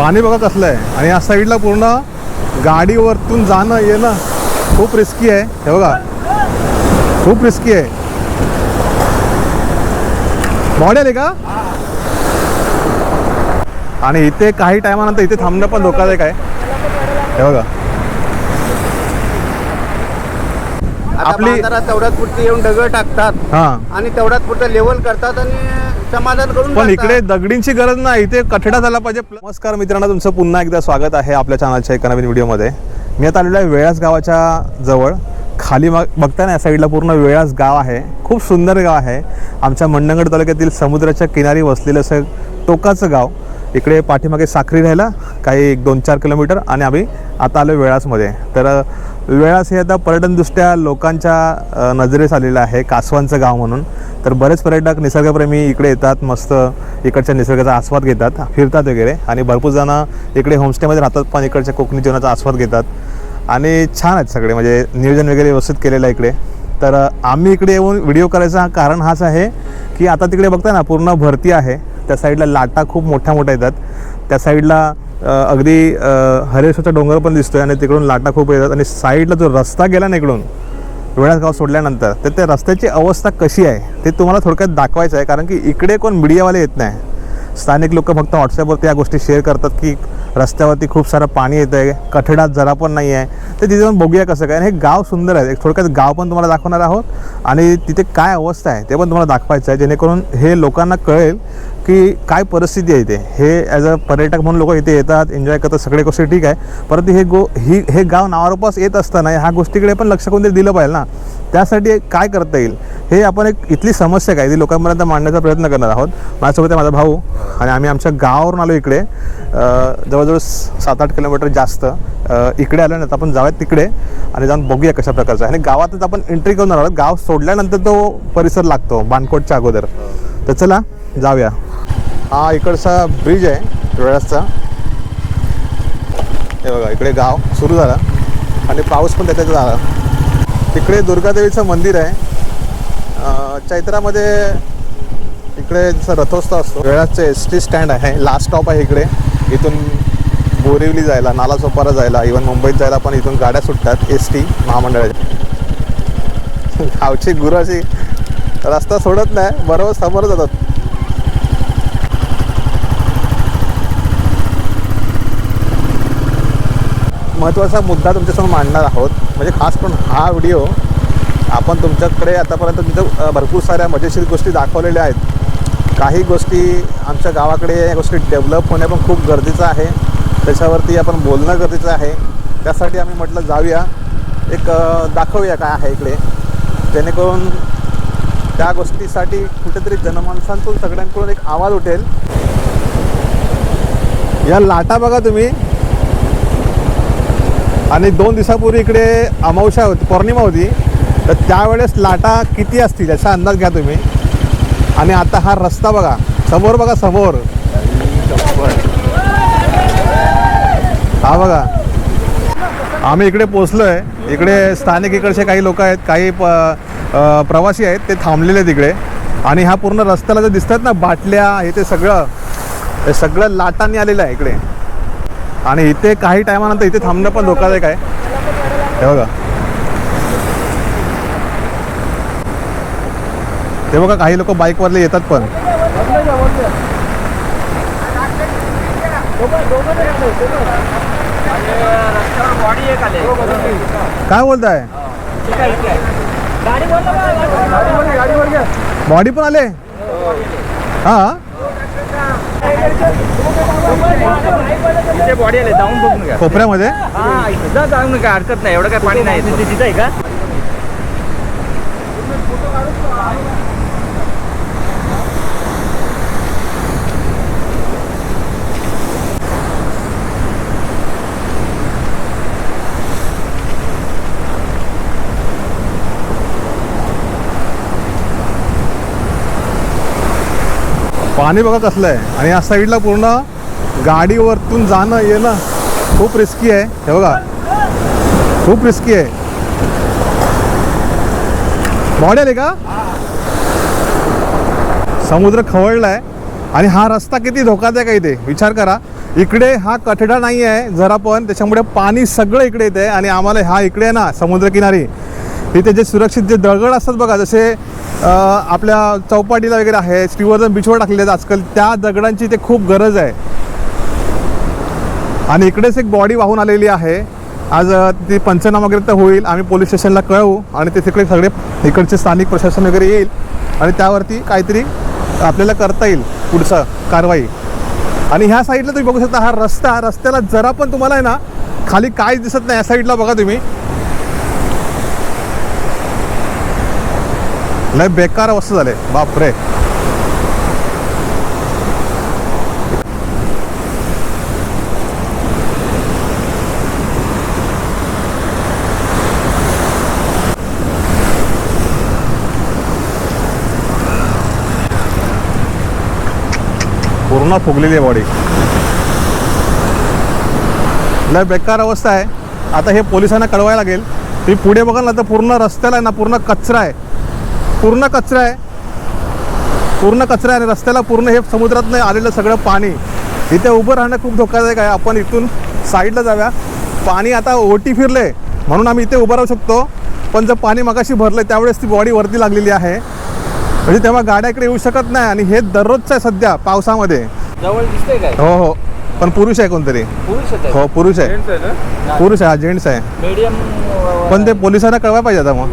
पाणी बघत असलं आहे आणि या साईडला पूर्ण गाडीवरतून जाणं येणं खूप रिस्की आहे. हे बघा. खूप रिस्की आहे. मॉडेल आहे का? आणि इथे काही टायमानंतर इथे थांबणं पण धोकादायक आहे. हे बघा. आपली तेवढ्यात पुरती येऊन दगड टाकतात. हां. आणि तेवढ्यात पुरतं लेवल करतात आणि समाधान करून पण. इकडे दगडींची गरज नाही इथे कठडा झाला पाहिजे. नमस्कार मित्रांनो तुमचं पुन्हा एकदा स्वागत आहे आपल्या चॅनलच्या एका नवीन व्हिडिओमध्ये. मी आता आलेलो आहे वेळास गावाच्या जवळ. खाली मग बघता ना या साईडला पूर्ण वेळास गाव आहे. खूप सुंदर गाव आहे. आमच्या मंडणगड तालुक्यातील समुद्राच्या किनारी वसलेलं असं टोकाचं गाव. इकडे पाठीमागे साखरी राहिला काही एक दोन चार किलोमीटर आणि आम्ही आता आलो वेळासमध्ये. तर वेळास हे आता पर्यटनदृष्ट्या लोकांच्या नजरेस आलेलं आहे कासवांचं गाव म्हणून. तर बरेच पर्यटक निसर्गप्रेमी इकडे येतात मस्त इकडच्या निसर्गाचा आस्वाद घेतात फिरतात वगैरे. आणि भरपूर जणं इकडे होमस्टेमध्ये राहतात पण इकडच्या कोकणी जीवनाचा आस्वाद घेतात. आणि छान आहेत सगळे म्हणजे नियोजन वगैरे व्यवस्थित केलेलं आहे इकडे. तर आम्ही इकडे येऊन व्हिडिओ करायचा कारण हाच आहे की आता तिकडे बघता ना पूर्ण भरती आहे. त्या साईडला लाटा खूप मोठ्या मोठ्या येतात. त्या साईडला अगदी हरेश्वरचा डोंगर पण दिसतोय आणि तिकडून लाटा खूप येतात आणि साईडला जो रस्ता गेला ना इकडून वेळात गाव सोडल्यानंतर तर त्या रस्त्याची अवस्था कशी आहे ते तुम्हाला थोडक्यात दाखवायचं आहे. कारण की इकडे कोण मीडियावाले येत नाही. स्थानिक लोक फक्त व्हॉट्सअपवरती या गोष्टी शेअर करतात की रस्त्यावरती खूप सारं पाणी येतं आहे कठडात जरा पण नाही आहे तर तिथे जाऊन बघूया कसं काय. आणि हे गाव सुंदर आहे. एक थोडक्यात गाव पण तुम्हाला दाखवणार आहोत. आणि तिथे काय अवस्था आहे ते पण तुम्हाला दाखवायचं आहे. जेणेकरून हे लोकांना कळेल की काय परिस्थिती आहे इथे. हे ॲज अ पर्यटक म्हणून लोक इथे येतात एन्जॉय करतात सगळे गोष्टी ठीक आहे. परंतु हे गो ही हे गाव नावारूपास येत असताना ह्या गोष्टीकडे पण लक्ष कोणतरी दिलं पाहिजे ना. त्यासाठी काय करता येईल? हे आपण एक इथली समस्या काय? ती लोकांपर्यंत मांडण्याचा प्रयत्न करणार आहोत. माझ्यासोबत आहे माझा भाऊ आणि आम्ही आमच्या गावावरून आलो इकडे. जवळजवळ सात आठ किलोमीटर जास्त. इकडे आलं नाही आपण जाऊयात तिकडे आणि जाऊन बघूया कशा प्रकारचं आहे. आणि गावातच आपण एंट्री करून आहोत. गाव सोडल्यानंतर तो परिसर लागतो बाणकोटच्या अगोदर. तर चला जाऊया. हा इकडचा ब्रिज आहे वेळाचा. हे बघा इकडे गाव सुरू झाला. आणि पाऊस पण त्याच्यात झाला. तिकडे दुर्गादेवीचं मंदिर आहे. चैत्रामध्ये इकडे जसं रथोत्सव असतो वेळाचं एस टी स्टँड आहे. लास्ट स्टॉप आहे इकडे. इथून बोरिवली जायला नालासोपारा जायला इवन मुंबईत जायला पण इथून गाड्या सुटतात एस टी महामंडळाच्या. गावची गुरु अशी रस्ता सोडत नाही बरोबर समोर जातात. महत्त्वाचा मुद्दा तुमच्यासमोर मांडणार आहोत. म्हणजे खास पण हा व्हिडिओ आपण तुमच्याकडे आतापर्यंत तुमच्या भरपूर साऱ्या मजेशीर गोष्टी दाखवलेल्या आहेत. काही गोष्टी आमच्या गावाकडे या गोष्टी डेव्हलप होणे पण खूप गरजेचं आहे. त्याच्यावरती आपण बोलणं गरजेचं आहे. त्यासाठी आम्ही म्हटलं जाऊया. एक दाखवूया काय आहे इकडे. जेणेकरून त्या गोष्टीसाठी कुठेतरी जनमानसांतून सगळ्यांकडून एक आवाज उठेल. या लाटा बघा तुम्ही. आणि दोन दिवसापूर्वी इकडे अमावस्या होती पौर्णिमा होती. तर त्यावेळेस लाटा किती असतील याचा अंदाज घ्या तुम्ही. आणि आता हा रस्ता बघा समोर बघा समोर. हा बघा. आम्ही इकडे पोचलो आहे इकडे स्थानिक इकडचे काही लोक आहेत काही प प्रवासी आहेत ते थांबलेले आहेत इकडे. आणि हा पूर्ण रस्त्याला जे दिसतात ना बाटल्या हे ते सगळं हे सगळं लाटांनी आलेलं आहे इकडे. आणि इथे काही टायमानंतर इथे थांबणं पण धोकादायक आहे. हे बघा. ते बघा काही लोक बाईकवरले येतात पण. काय बोलताय? बॉडी पण आले? हा तिथे बॉडी आले जाऊन बघून घ्या कोपऱ्यामध्ये? हा जाऊन काय हरकत नाही एवढं काय पाणी नाही तिथे आहे का? पाणी बघत असलं आहे आणि या साईडला पूर्ण गाडीवरतून जाणं येणं खूप रिस्की आहे. हे बघा. खूप रिस्की आहे. मॉडेल आहे का? समुद्र खवळला आहे आणि हा रस्ता किती धोकादायक आहे इथे. विचार करा. इकडे हा कठडा नाही आहे जरा पण. त्याच्यामुळे पाणी सगळं इकडे येते आणि आम्हाला हा इकडे आहे ना समुद्रकिनारी तिथे जे सुरक्षित जे दगड असतात बघा जसे आपल्या चौपाटीला वगैरे आहे श्रीवर्धन बीचवर टाकलेले आहेत आजकाल त्या दगडांची इथे खूप गरज आहे. आणि इकडेच एक बॉडी वाहून आलेली आहे. आज ती पंचनामा वगैरे तर होईल आम्ही पोलीस स्टेशनला कळवू आणि ते तिकडे सगळे इकडचे स्थानिक प्रशासन वगैरे येईल आणि त्यावरती काहीतरी आपल्याला करता येईल पुढचं कारवाई. आणि ह्या साईडला तुम्ही बघू शकता हा रस्ता रस्त्याला जरा पण तुम्हाला आहे ना खाली काहीच दिसत नाही या साईडला बघा तुम्ही. लय बेकार अवस्था झाले. बापरे. पूर्ण फुगलेली आहे बॉडी लय बेकार अवस्था आहे. आता हे पोलिसांना कळवायला लागेल. तुम्ही पुढे बघाल ना तर पूर्ण रस्त्याला आहे ना पूर्ण कचरा आहे. पूर्ण कचरा आहे. पूर्ण कचरा आहे आणि रस्त्याला पूर्ण हे समुद्रातनं आलेलं सगळं पाणी. इथे उभं राहणं खूप धोकादायक आहे. आपण इथून साईडला जाव्या पाणी आता ओटी फिरले म्हणून आम्ही इथे उभं राहू शकतो. पण जर पाणी मगाशी भरलं त्यावेळेस ती बॉडी वरती लागलेली आहे. म्हणजे तेव्हा गाड्या इकडे येऊ शकत नाही आणि हे दररोजचं आहे सध्या पावसामध्ये. जवळ दिसतंय काय? हो हो. पण पुरुष आहे कोणतरी. हो पुरुष आहे. पुरुष आहे हा जेंट्स आहे. मीडियम पण ते पोलिसांना कळवायला पाहिजे आता मग.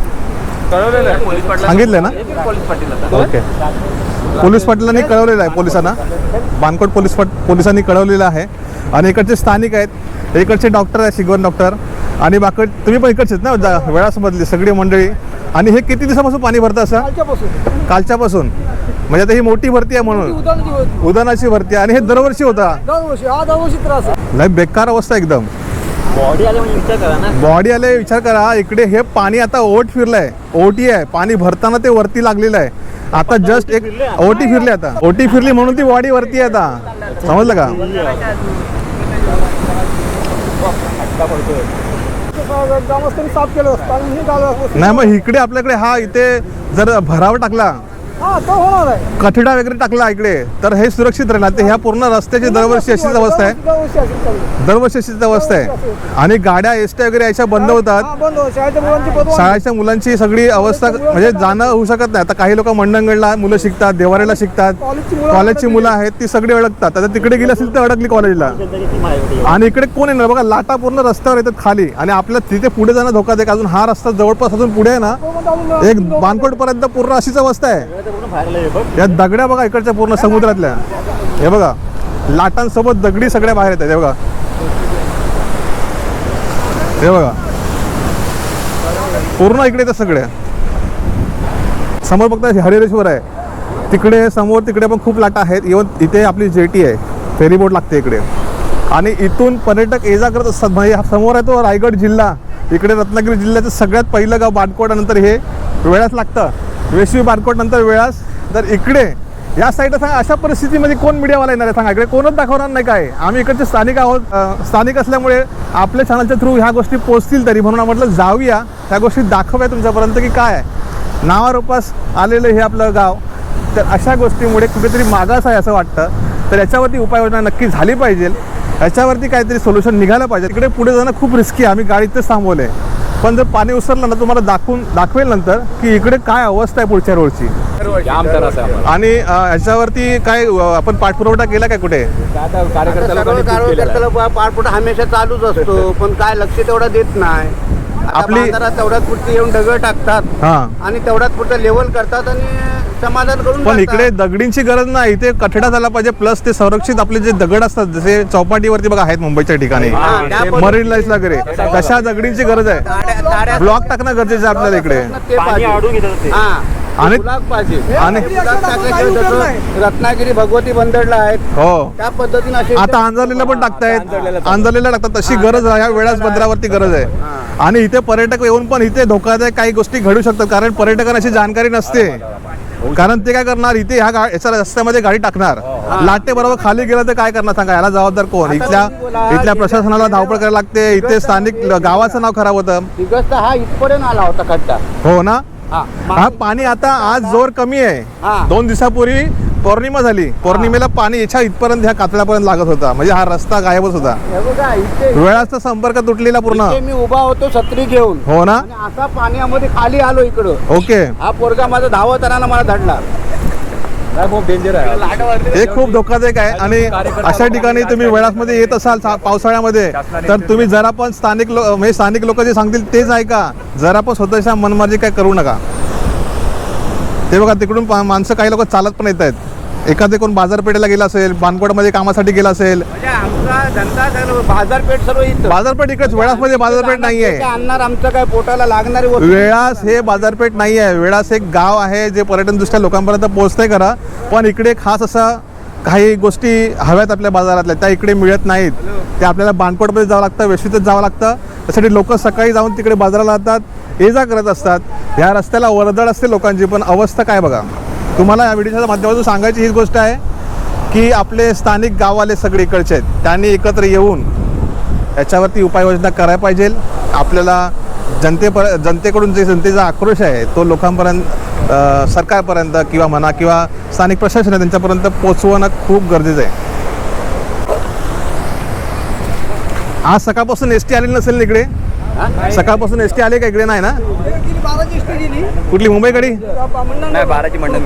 कळवलेलं आहे. पोलीस पाटील सांगितलं ना? Police Patil okay. पोलीस पाटलांनी कळवलेलं आहे पोलिसांना. बानकोट पोलीस पाट पोलिसांनी कळवलेलं आहे. आणि इकडचे स्थानिक आहेत. इकडचे डॉक्टर आहेत शिगवन डॉक्टर. आणि बाकी तुम्ही पण इकडचेच ना? जा- वेळासमधली सगळी मंडळी. आणि हे किती दिवसापासून पाणी भरतं असं? कालच्यापासून. कालच्यापासून. म्हणजे आता ही मोठी भरती आहे म्हणून. उदाहरणाची भरती आहे. आणि हे दरवर्षी होता. दरवर्षी. हा दरवर्षी त्रास आहे. लय बेकार अवस्था एकदम. बॉडी आले म्हणजे विचार करा ना. बॉडी आले विचार करा. इकडे हे पाणी आता ओट फिरलंय. ओटी आहे. पाणी भरताना ते वरती लागलेलं आहे. आता जस्ट एक ओटी फिरली आता. ओटी फिरली म्हणून ती बॉडी वरती आहे आता. समजलं का? हे नाही मग इकडे आपल्याकडे हा इथे जर भराव टाकला तो होणार आहे. कठडा वगैरे टाकला इकडे. तर हे सुरक्षित राहणार. ते ह्या पूर्ण रस्त्याची दरवर्षी अशीच अवस्था आहे. दरवर्षी अशीच चालू. दरवर्षी अशीच अवस्था आहे. आणि गाड्या एसट्या वगैरे याच्या बंद होतात. हा बंद होतं. शाळेच्या मुलांची पदवी शाळेच्या मुलांची सगळी अवस्था म्हणजे जाणं होऊ शकत नाही. आता काही लोक मंडणगडला मुलं शिकतात देवाऱ्याला शिकतात. कॉलेजची मुलं कॉलेजची मुलं आहेत ती सगळी अडकतात आता तिकडे गेली असेल तर अडकली कॉलेजला. आणि इकडे कोण येणार? बघा लाटा पूर्ण रस्त्यावर येतात खाली. आणि आपल्या तिथे पुढे जाणं धोकादायक. अजून हा रस्ता जवळपास अजून पुढे आहे ना तो म्हणतो अजून एक बानकोट पर्यंत पूर्ण अशीच अवस्था आहे. या दगड्या बघा इकडच्या पूर्ण समुद्रातल्या. हे बघा लाटांसोबत दगडी सगळ्या बाहेर येतात हे बघा. हे बघा. पूर्ण इकडे येतात सगळे. समोर बघता हरिरेश्वर आहे. तिकडे समोर तिकडे पण खूप लाटा आहेत. इवन इथे आपली जेटी आहे. फेरीबोट लागते इकडे. आणि इथून पर्यटक ये जा करत असतात. म्हणजे समोर आहे तो रायगड जिल्हा. इकडे रत्नागिरी जिल्ह्याचं सगळ्यात पहिलं गाव बाटकोटानंतर हे वेळाच लागतं. वेशवी बारकोटनंतर वेळास. तर इकडे या साईडला सांगा अशा परिस्थितीमध्ये कोण मीडियावाला येणार आहे? सांगा इकडे कोणच दाखवणार नाही काय? आम्ही इकडचे स्थानिक आहोत. स्थानिक असल्यामुळे आपल्या चॅनलच्या थ्रू ह्या गोष्टी पोचतील तरी. म्हणून म्हटलं जाऊया. ह्या गोष्टी दाखवूया तुमच्यापर्यंत की काय आहे? नावारूपास आलेलं हे आपलं गाव. तर अशा गोष्टीमुळे कुठेतरी मागास आहे असं वाटतं. तर याच्यावरती उपाययोजना नक्की झाली पाहिजे. याच्यावरती काहीतरी सोल्युशन निघालं पाहिजे. इकडे पुढे जाणं खूप रिस्की आहे. आम्ही गाडीतच थांबवले पण जर पाणी उसरलं ना तुम्हाला दाखवून दाखवेल नंतर की इकडे काय अवस्था आहे पुढच्या रोडची. आणि याच्यावरती काय आपण पाठपुरवठा केला काय कुठे? पाठपुठ हमेशा चालूच असतो पण काय लक्ष तेवढं देत नाही. आपली- तेवढ्याच पुरती येऊन दगड टाकतात हां. आणि तेवढ्याच पुरतं लेवल करतात आणि समाधान करून पण. इकडे दगडींची गरज नाही. इथे कठडा झाला पाहिजे. प्लस ते संरक्षित आपले जे दगड असतात जसे चौपाटीवरती बघा आहेत मुंबईच्या ठिकाणी. हा, त्या पद्धतीने मरीन लाईन्स वगैरे तशा दगडींची गरज आहे? ब्लॉक टाकणं गरजेचं आहे आपल्याला इकडे. ते पाणी पाहिजे. अडून येतं ते. हा. आणि- पाहिजे. आणि गुलाब टाकल्याशिवाय जसं रत्नागिरी भगवती बंदरला आहेत. हो. त्या पद्धतीने असे आता आंजरलेला पण टाकतायत. आंजरलेला टाकतात. तशी गरज आहे. ह्या वेळाच बंदरावरती गरज आहे. आणि इथे पर्यटक येऊन पण इथे धोकादायक काही गोष्टी घडू शकतात कारण पर्यटकांना अशी जाणकारी नसते. कारण ते काय करणार? इथे ह्या गा- याच्या रस्त्यामध्ये गाडी टाकणार. लाटे बरोबर खाली गेलं तर काय करणार? सांगा याला जबाबदार कोण? इथल्या इथल्या प्रशासनाला धावपळ करायला लागते. इथे स्थानिक गावाचं नाव खराब होतं. हा इथपर्यंत आला होता खड्डा. हो ना? हा पाणी आता आज जोर कमी. आहे. दोन दिवसापूर्वी पौर्णिमा झाली. पौर्णिमेला पाणी याच्या इथपर्यंत ह्या कातळापर्यंत लागत होता. म्हणजे हा रस्ता गायबच होता हे बघा इथे वेळाचा संपर्क तुटलेला पूर्ण. इथे मी उभा होतो छत्री घेऊन. हो ना? आणि असा पाण्यामध्ये खाली आलो इकडं. ओके. हा पोरगा माझा धावताना मला धडला. खूप डेंजर आहे. हे खूप धोकादायक आहे. आणि अशा ठिकाणी तुम्ही वेळामध्ये येत असाल सा- पावसाळ्यामध्ये तर तुम्ही जरा पण स्थानिक लो म्हणजे स्थानिक लोक जे सांगतील तेच ऐका. जरा पण स्वतःच्या मनमार्जी काय करू नका. ते बघा तिकडून माणसं काही लोक चालत पण येत आहेत. एखादे कोण बाजारपेठेला गेला असेल बानकोडमध्ये कामासाठी गेला असेल. म्हणजे बाजारपेठ सर्व बाजारपेठ इकडेच वेळासमध्ये बाजारपेठ नाही आहे आणणार आमचं काय पोटाला लागणारी वेळास हे बाजारपेठ नाही आहे वेळास एक गाव आहे जे पर्यटनदृष्ट्या लोकांपर्यंत पोहोचतंय करा पण इकडे खास असं काही गोष्टी हव्यात आपल्या बाजारातल्या त्या इकडे मिळत नाहीत. ते आपल्याला बाणकोटमध्ये जावं लागतं वेशीतच जावं लागतं. त्यासाठी लोक सकाळी जाऊन तिकडे बाजाराला जातात ये जा करत असतात. ह्या रस्त्याला वर्दळ असते लोकांची पण अवस्था काय बघा. तुम्हाला या व्हिडिओच्या माध्यमातून सांगायची हीच गोष्ट आहे की आपले स्थानिक गाववाले सगळे इकडचे आहेत. त्यांनी एकत्र येऊन याच्यावरती उपाययोजना करायला पाहिजे. आपल्याला जनतेपर जनतेकडून जे जनतेचा आक्रोश आहे तो लोकांपर्यंत सरकारपर्यंत किंवा म्हणा किंवा स्थानिक प्रशासन आहे त्यांच्यापर्यंत पोचवणं खूप गरजेचं आहे. आज सकाळपासून एस टी आलेली नसेल ना इकडे? सकाळपासून एस टी आले का इकडे नाही ना? कुठली मुंबईकडे? नाही बाराची मंडळ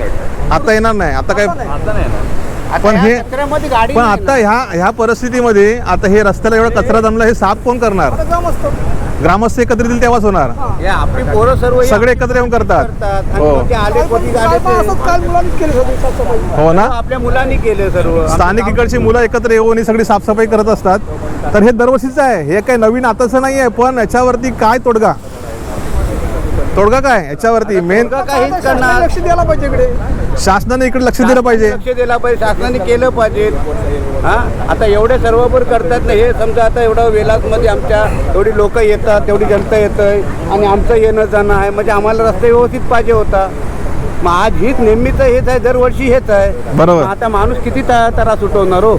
आता येणार नाही आता काय? आता नाही ना आता पण हे- गाडी पण आता. ह्या ह्या परिस्थितीमध्ये आता हे रस्त्याला एवढा कचरा जमला हे साफ कोण करणार? ग्रामस्थ एकत्रित येतील तेव्हाच होणार. हे. आपली पोरं सर्व हे सगळे एकत्र येऊन करतात. करतात. आणि हो. मग ते आले कोणी काल आले पण असंच ते काल मुलांनीच केलं सगळी साफसफाई. हो ना? आपल्या मुलांनी केले सर्व. स्थानिक इकडची मुलं एकत्र येऊन ही सगळी साफसफाई करत असतात. तर हे दरवर्षीचं आहे. हे काही नवीन आताचं नाही आहे पण याच्यावरती काय तोडगा? तोडगा काय? याच्यावरती मेन काहीच करणार. लक्ष द्यायला पाहिजे इकडे. शासनाने इकडे लक्ष दिलं पाहिजे. लक्ष दिला पाहिजे. शासनाने केलं पाहिजे. हा? आता एवढे सर्वभर करतात ना हे समजा आता एवढं वेलासमध्ये आमच्या एवढी लोक येतात तेवढी जनता येतंय आणि आमचं येणं जाणं आहे म्हणजे आम्हाला रस्ते व्यवस्थित पाहिजे होता. मग आज हीच नेहमीच हेच आहे दरवर्षी हेच आहे. बरोबर. मग आता माणूस किती ता- त्रास उठवणार हो?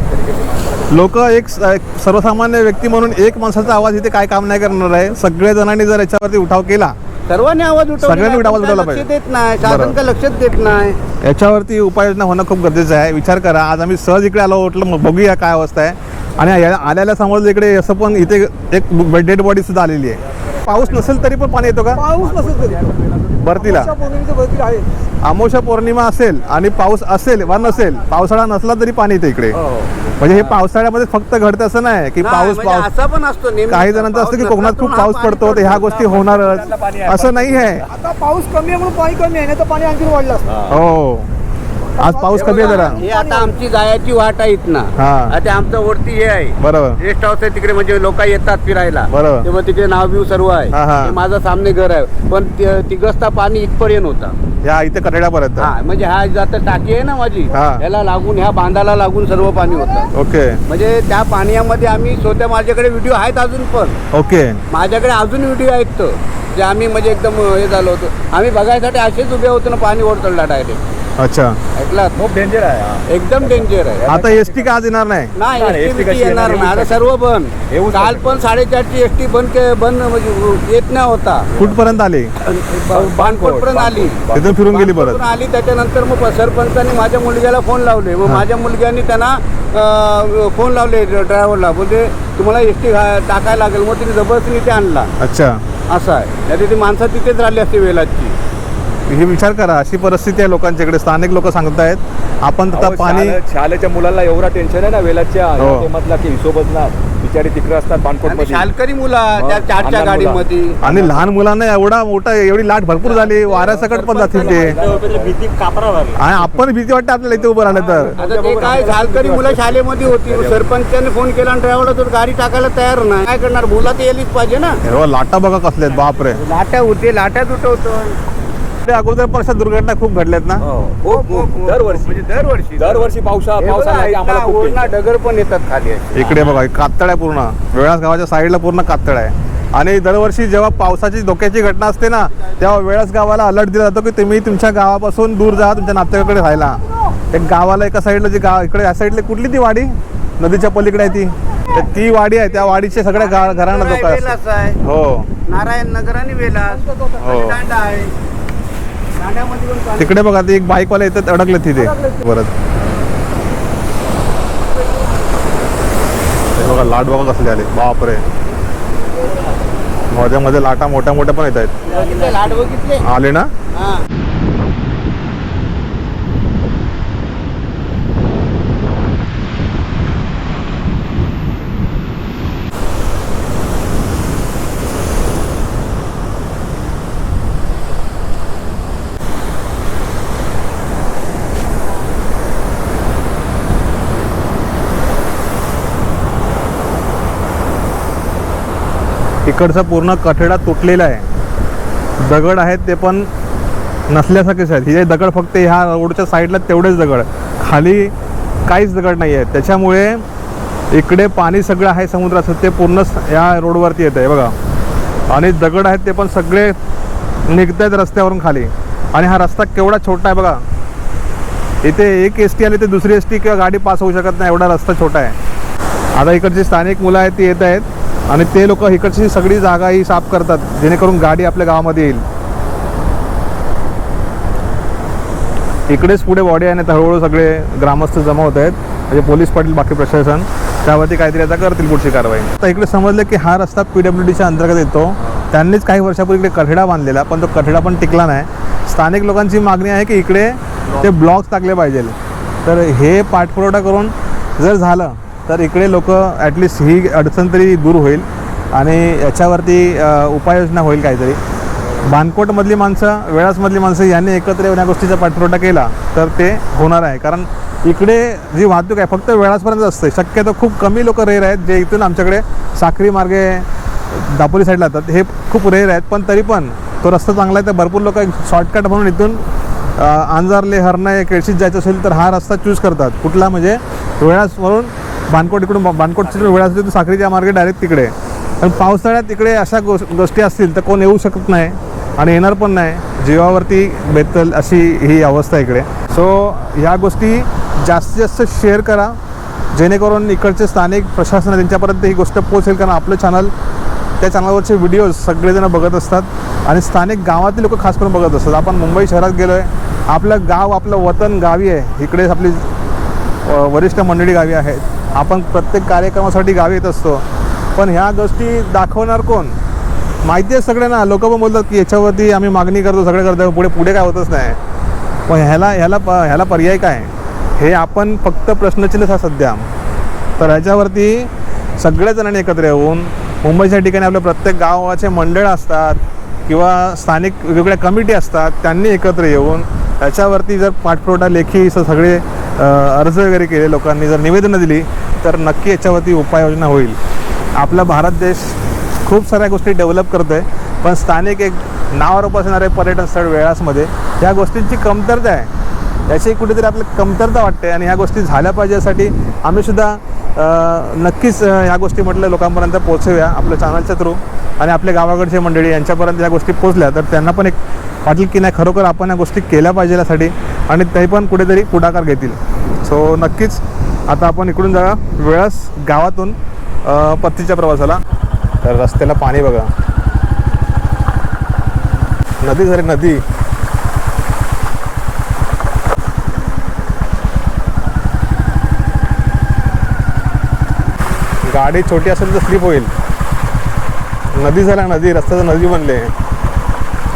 लोक एक स- एक सर्वसामान्य व्यक्ती म्हणून एक माणसाचा आवाज इथे काय काम नाही करणार आहे. सगळे जणांनी जर याच्यावरती उठाव केला सर्वांनी आवाज उठवला सगळ्यांनी आवाज उठवला लक्ष पाहिजे. देत नाही? शासन बरोबर. का लक्षच देत नाही. याच्यावरती उपाययोजना होणं खूप गरजेचं आहे. विचार करा. आज आम्ही सहज इकडे आलो म्हटलं मग बघूया काय अवस्था आहे. आणि या- आल्याला समजलं इकडे असं पण इथे एक डेड बॉडी सुद्धा आलेली आहे. पाऊस नसेल तरी पण पाणी येतो का? पाऊस नसेल तरी. भरतीला. अशा पौर्णिमेचं भरती आहे. अमोशा पौर्णिमा असेल आणि पाऊस असेल वा नसेल पावसाळा नसला तरी पाणी येते इकडे. म्हणजे हे पावसाळ्यामध्ये फक्त घडतं असं नाही की नाही, पाऊस म्हणजे पाऊस. असा पण असतो काही जणांचं असतं की कोकणात खूप पाऊस हा पडतो तर ह्या गोष्टी होणारच. असं नाही आहे. आता पाऊस कमी आहे म्हणून पाणी कमी आहे नाही तर पाणी आणखी वाढलं असतं. हो. आज पाऊस कमी आहे जरा. हे आता आमची जायची वाट आहे इथनं. हा. आता आमचं वरती हे आहे. बरोबर. रेस्ट हाऊस आहे तिकडे म्हणजे लोक येतात फिरायला. बरोबर. तेव्हा तिकडे नाव बिव सर्व आहे. हा, हा. हे माझं सामने घर आहे. पण ते- तिघस्ता पाणी इथपर्यंत होता. या इथे कटड्यापर्यंत. हा म्हणजे हा जातं टाकी आहे ना माझी हा. याला लागून ह्या बांधाला लागून सर्व पाणी होतं. ओके. म्हणजे त्या पाण्यामध्ये आम्ही स्वतः माझ्याकडे व्हिडिओ आहेत अजून पण. ओके. माझ्याकडे अजून व्हिडिओ आहेत तो जे आम्ही म्हणजे एकदम हे झालो होतो. आम्ही बघायसाठी असेच उभे होतो ना पाणी ओढ चढला डायरेक्ट अच्छा. ऐकला? खूप डेंजर आहे हा. एकदम डेंजर आहे. आता एस टी का आज येणार नाही? नाही नाही, एस ST कशी येणार येणार? नाही. आता सर्व बंद. येऊ काल पण साडेचारची एस टी बंद के- बंद म्हणजे येत नाही होता. कुठपर्यंत आले? पर्यंत आली. तिथून फिरून गेली परत. आली त्याच्यानंतर मग सरपंचांनी माझ्या मुलग्याला फोन लावले. मग माझ्या मुलग्यानी त्यांना अं, फोन लावले ड्रायव्हरला. बोलते तुम्हाला एस टी टाकायला लागेल. मग तिने जबरदस्ती इथे आणला. अच्छा. असं आहे. नाही ती माणसं तिथेच राहिली असते वेलाची. हे विचार करा अशी परिस्थिती आहे लोकांच्या इकडे स्थानिक लोक सांगतायत आपण आता पाणी शाळेच्या मुलाला एवढा टेन्शन आहे ना वेलाच्या हो. की हिशोबच ना बिचारी तिकडे असतात बाणकोट शालकरी मुला चारच्या लहान गाडीमध्ये. आणि लहान मुलांना एवढा मोठा एवढी लाट भरपूर झाली. वाऱ्यासकट पण जातील ते. आणि आपण भीती वाटते आपल्याला इथे उभं राहिलं तर. काय झालकरी मुलं शाळेमध्ये होती. सरपंचाने फोन केला आणि ड्रायव्हरला तर गाडी टाकायला तयार नाही. काय करणार? मुला तर यायलीच पाहिजे ना. हे लाटा बघा कसल्यात बापरे. लाट्या होते लाट्यात उठवतो ते अगोदर पण अशा दुर्घटना खूप घडल्यात ना? हो. खूप खूप. खूप. दरवर्षी. म्हणजे दरवर्षी. दरवर्षी पावसा हे बघा, पावसाला की आम्हाला इथं खूप ओढणा tension. डगर पण येतात खाली असे. इकडे बघा कातळ आहे पूर्ण. वेळास गावाच्या साईडला पूर्ण कातळ आहे. आणि दरवर्षी जेव्हा पावसाची धोक्याची घटना असते ना तेव्हा वेळास गावाला अलर्ट दिला जातो की तुम्ही तुमच्या गावापासून दूर जा तुमच्या नातेवाईकडे राहायला. एक गावाला एका साईडला जी गाव इकडे या साईडला कुठली ती वाडी? नदीच्या पलीकडे आहे ती. तर ती वाडी आहे त्या वाडीचे सगळ्या गा- घरांना धोका वेलास असतो. आहे हो. नारायण नगर आणि वेलास. हो. दांडा आहे. तिकडे बघा ते एक बाईकवाले येतात अडकले तिथे. परत. बघा लाट बघा कसले आले बापरे. मध्ये मध्ये लाटा मोठ्या मोठ्या पण येत आहेत. आले ना? इकडचा पूर्ण कठडा तुटलेला आहे. दगड आहेत ते पण नसल्यासारखेच आहेत. हे दगड फक्त ह्या रोडच्या साईडला तेवढेच दगड. खाली काहीच दगड नाही आहेत त्याच्यामुळे इकडे पाणी सगळं आहे समुद्राचं. ते पूर्ण या रोडवरती येत आहे बघा. आणि दगड आहेत ते पण सगळे निघत आहेत रस्त्यावरून खाली. आणि हा रस्ता केवढा छोटा आहे बघा. इथे एक एस टी आली तर दुसरी एस टी किंवा गाडी पास होऊ शकत नाही. एवढा रस्ता छोटा आहे. आता इकडची स्थानिक मुलं आहेत ती येत आहेत. आणि ते लोक इकडची सगळी जागा ही साफ करतात जेणेकरून गाडी आपल्या गावामध्ये येईल. इकडेच पुढे बॉडी आहे आणि हळूहळू सगळे ग्रामस्थ जमा होत आहेत. म्हणजे पोलीस पाटील बाकी प्रशासन त्यावरती काहीतरी आता करतील पुढची कारवाई. आता इकडे समजलं की हा रस्ता पी डब्ल्यू डीच्या अंतर्गत येतो. त्यांनीच काही वर्षापूर्वी इकडे कठडा बांधलेला पण तो कठडा पण टिकला नाही. स्थानिक लोकांची मागणी आहे की इकडे ते ब्लॉक्स टाकले पाहिजे. तर हे पाठपुरवठा करून जर झालं तर इकडे लोक ॲटलिस्ट ही अडचण तरी दूर होईल आणि याच्यावरती उपाययोजना होईल काहीतरी. बानकोटमधली माणसं वेळासमधली माणसं यांनी एकत्र येऊन या गोष्टीचा पाठपुरवठा केला तर ते होणार आहे. कारण इकडे जी वाहतूक आहे फक्त वेळासपर्यंत असते. शक्यतो खूप कमी लोक रेर आहेत जे इथून आमच्याकडे साखरी मार्गे दापोली साईडला जातात हे खूप रेर आहेत पण तरी पण तो रस्ता चांगला आहे तर भरपूर लोक शॉर्टकट म्हणून इथून अंजारले हरणं केळशीत जायचं असेल तर हा रस्ता चूज करतात. कुठला? म्हणजे वेळासवरून बानकोट इकडून बानकोटची असली तर साखरीच्या मार्गे डायरेक्ट तिकडे. पण पावसाळ्यात तिकडे अशा गो गोष्टी असतील तर कोण येऊ शकत नाही आणि येणार पण नाही. जीवावरती बेतल अशी ही अवस्था इकडे. सो ह्या गोष्टी जास्तीत जास्त शेअर करा. जेणेकरून इकडचे स्थानिक प्रशासन त्यांच्यापर्यंत ही गोष्ट पोहोचेल कारण आपलं चॅनल त्या चॅनलवरचे व्हिडिओज सगळेजण बघत असतात. आणि स्थानिक गावातील लोक खास करून बघत असतात. आपण मुंबई शहरात गेलो आहे आपलं गाव आपलं वतन गावी आहे. इकडे आपली वरिष्ठ मंडळी गावी आहेत आपण प्रत्येक कार्यक्रमासाठी गावी येत असतो. पण ह्या गोष्टी दाखवणार कोण? माहिती आहे सगळ्यांना. लोक पण बोलतात की याच्यावरती आम्ही मागणी करतो सगळे करतो. पुढे पुढे काय होतच नाही. पण ह्याला ह्याला प ह्याला पर्याय काय? हे आपण फक्त प्रश्नचिन्हच हा सध्या. तर ह्याच्यावरती सगळ्या जणांनी एकत्र येऊन मुंबईच्या ठिकाणी आपल्या प्रत्येक गावाचे मंडळ असतात किंवा स्थानिक वेगवेगळ्या कमिटी असतात त्यांनी एकत्र येऊन त्याच्यावरती जर पाठपुरवठा लेखी सगळे अर्ज वगैरे केले लोकांनी जर निवेदनं दिली तर नक्की याच्यावरती उपाययोजना होईल. आपला भारत देश खूप साऱ्या गोष्टी डेव्हलप करतो आहे पण स्थानिक एक नावावर असणारे पर्यटन स्थळ वेळासमध्ये ह्या गोष्टींची कमतरता आहे. याची कुठेतरी आपल्याला कमतरता वाटते आणि ह्या गोष्टी झाल्या पाहिजे यासाठी आम्हीसुद्धा नक्कीच ह्या गोष्टी म्हटलं लोकांपर्यंत पोहोचवूया आपल्या चॅनलच्या थ्रू आणि आपल्या गावाकडचे मंडळी यांच्यापर्यंत ह्या गोष्टी पोचल्या तर त्यांना पण एक वाटेल की नाही खरोखर आपण या गोष्टी केल्या पाहिजे यासाठी आणि ते पण कुठेतरी पुढाकार घेतील. सो नक्कीच आता आपण इकडून जा वेळास गावातून पत्तीच्या प्रवासाला. तर रस्त्याला पाणी बघा. नदी झाली नदी. गाडी छोटी असेल तर स्लिप होईल. नदी झाला नदी रस्त्याचं नदी बनले.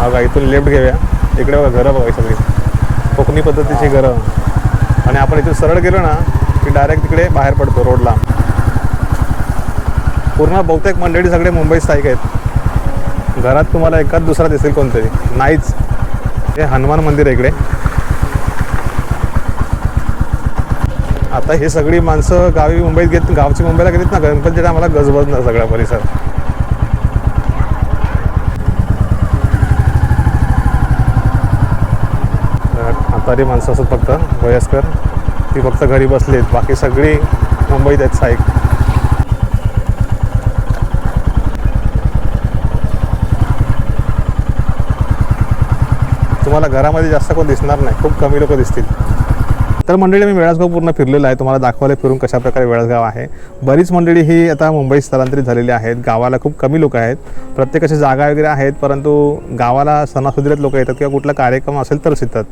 बघा इथून लेफ्ट घेऊया. इकडे बघा घरं बघा सगळी. कोकणी पद्धतीची घरं आणि आपण इथून सरळ गेलो ना की डायरेक्ट तिकडे बाहेर पडतो रोडला. पूर्ण बहुतेक मंडळी सगळे मुंबई स्थायिक आहेत. घरात तुम्हाला एकाच दुसरा दिसेल कोणतरी. नाहीच. हे हनुमान मंदिर आहे इकडे. आता हे सगळी माणसं गावी मुंबईत घेत गावची मुंबईला गेलीत ना गणपतीच्या आम्हाला गजबजणार सगळा परिसर तर म्हातारी माणसं असत फक्त वयस्कर ती फक्त घरी बसली आहेत बाकी सगळी मुंबईत आहेत साईक. तुम्हाला घरामध्ये जास्त कोण दिसणार नाही. खूप कमी लोक दिसतील. तर मंडळी मी वेळासगाव पूर्ण फिरलेलं आहे. तुम्हाला दाखवायला फिरून कशाप्रकारे वेळासगाव आहे. बरीच मंडळी ही आता मुंबईत स्थलांतरित झालेली आहेत. गावाला खूप कमी लोक आहेत. प्रत्येकाच्या जागा वगैरे आहेत परंतु गावाला सणासुदीत लोक येतात किंवा कुठला कार्यक्रम असेल तरच येतात.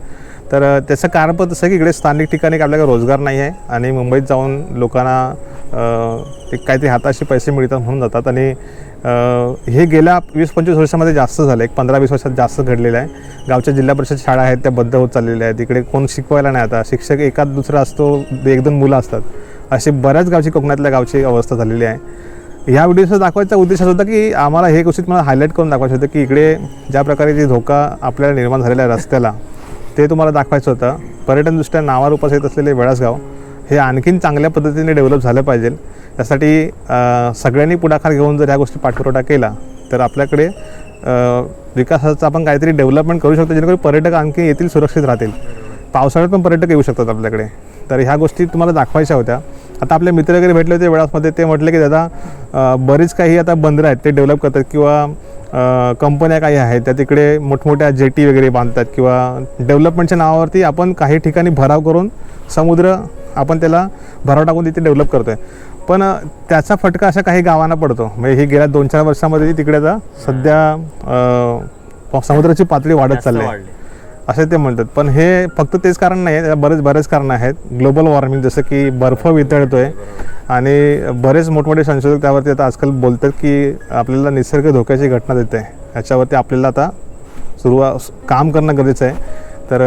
तर त्याचं कारण पण तसं की इकडे स्थानिक ठिकाणी आपल्याकडे रोजगार नाही आहे आणि मुंबईत जाऊन लोकांना ते काहीतरी हाताशी पैसे मिळतात म्हणून जातात. आणि हे गेल्या वीस पंचवीस वर्षामध्ये जास्त झालं. एक पंधरा वीस वर्षात जास्त घडलेलं आहे. गावच्या जिल्हा परिषद शाळा आहेत त्या बद्ध होत चाललेल्या आहेत. इकडे कोण शिकवायला नाही आता. शिक्षक एकाच दुसरा असतो एक दोन मुलं असतात. अशी बऱ्याच गावची कोकणातल्या गावची अवस्था झालेली आहे. ह्या व्हिडिओचा दाखवायचा उद्देश असा होता की आम्हाला हे गोष्टीत मला हायलाईट करून दाखवायचं होतं की इकडे ज्या प्रकारे जे धोका आपल्याला निर्माण झालेला आहे रस्त्याला ते तुम्हाला दाखवायचं होतं. पर्यटनदृष्ट्या नावारूपास येत असलेले वेळासगाव हे आणखीन चांगल्या पद्धतीने डेव्हलप झालं पाहिजे. त्यासाठी सगळ्यांनी पुढाकार घेऊन जर ह्या गोष्टी पाठपुरवठा केला तर आपल्याकडे विकासाचं आपण काहीतरी डेव्हलपमेंट करू शकतो जेणेकरून पर्यटक आणखी येथील सुरक्षित राहतील. पावसाळ्यात पण पर्यटक येऊ शकतात आपल्याकडे. तर ह्या गोष्टी तुम्हाला दाखवायच्या होत्या. आता आपले मित्र वगैरे भेटले होते वेळासमध्ये ते म्हटले की दादा बरीच काही आता बंदरं आहेत ते डेव्हलप करतात किंवा कंपन्या काही आहेत त्या तिकडे मोठमोठ्या जेटी वगैरे बांधतात किंवा डेव्हलपमेंटच्या नावावरती आपण काही ठिकाणी भराव करून समुद्र आपण त्याला भराव टाकून तिथे डेव्हलप करतो आहे पण त्याचा फटका अशा काही गावांना पडतो. म्हणजे ही गेल्या दोन चार वर्षामध्ये तिकडे आता सध्या समुद्राची पातळी वाढत चालली आहे. असे ते म्हणतात. पण हे फक्त तेच कारण नाही आहे. बरेच बरेच कारण आहेत. ग्लोबल वॉर्मिंग जसं की बर्फ वितळतोय. आणि बरेच मोठमोठे संशोधक त्यावरती आता आजकाल बोलतात की आपल्याला निसर्ग धोक्याची घटना देते याच्यावरती आपल्याला आता सुरुवात काम करणं गरजेचं आहे. तर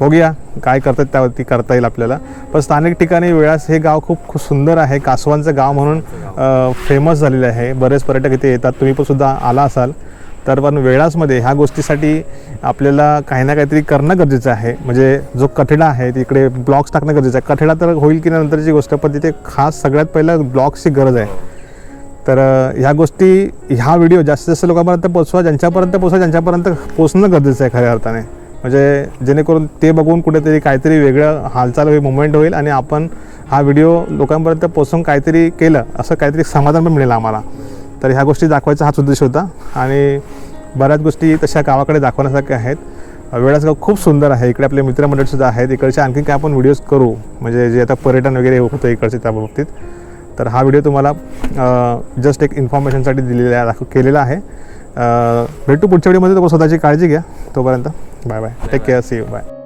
बघूया काय करतात त्यावरती करता येईल आपल्याला. पण स्थानिक ठिकाणी वेळास हे गाव खूप खूप सुंदर आहे. कासवांचं गाव म्हणून फेमस झालेलं आहे. बरेच पर्यटक इथे येतात. तुम्ही पण सुद्धा आला असाल. तर पण वेळासमध्ये ह्या गोष्टीसाठी आपल्याला काही ना काहीतरी करणं गरजेचं आहे. म्हणजे जो कठडा आहे तिकडे ब्लॉक्स टाकणं गरजेचं आहे. कठडा तर होईल की नंतरची गोष्ट पण तिथे खास सगळ्यात पहिलं ब्लॉक्सची गरज आहे. तर ह्या गोष्टी ह्या व्हिडिओ जास्तीत जास्त लोकांपर्यंत पोचवा ज्यांच्यापर्यंत पोचवा ज्यांच्यापर्यंत पोचणं गरजेचं आहे खऱ्या अर्थाने. म्हणजे जेणेकरून ते बघून कुठेतरी काहीतरी वेगळं हालचाल होईल मुवमेंट होईल आणि आपण हा व्हिडिओ लोकांपर्यंत पोचवून काहीतरी केलं असं काहीतरी समाधान पण मिळेल आम्हाला. तर ह्या गोष्टी दाखवायचा हाच उद्देश होता आणि बऱ्याच गोष्टी तशा गावाकडे दाखवण्यासारख्या आहेत. वेळासगाव खूप सुंदर आहे. इकडे आपले मित्रमंडळसुद्धा आहेत. इकडचे आणखी काय आपण व्हिडिओज करू? म्हणजे जे आता पर्यटन वगैरे होतं इकडचे त्या बाबतीत. तर हा व्हिडिओ तुम्हाला जस्ट एक इन्फॉर्मेशनसाठी दिलेला आहे दाखव केलेला आहे. भेटू पुढच्या व्हिडिओमध्ये तो स्वतःची काळजी घ्या. तोपर्यंत. Bye bye take care see you bye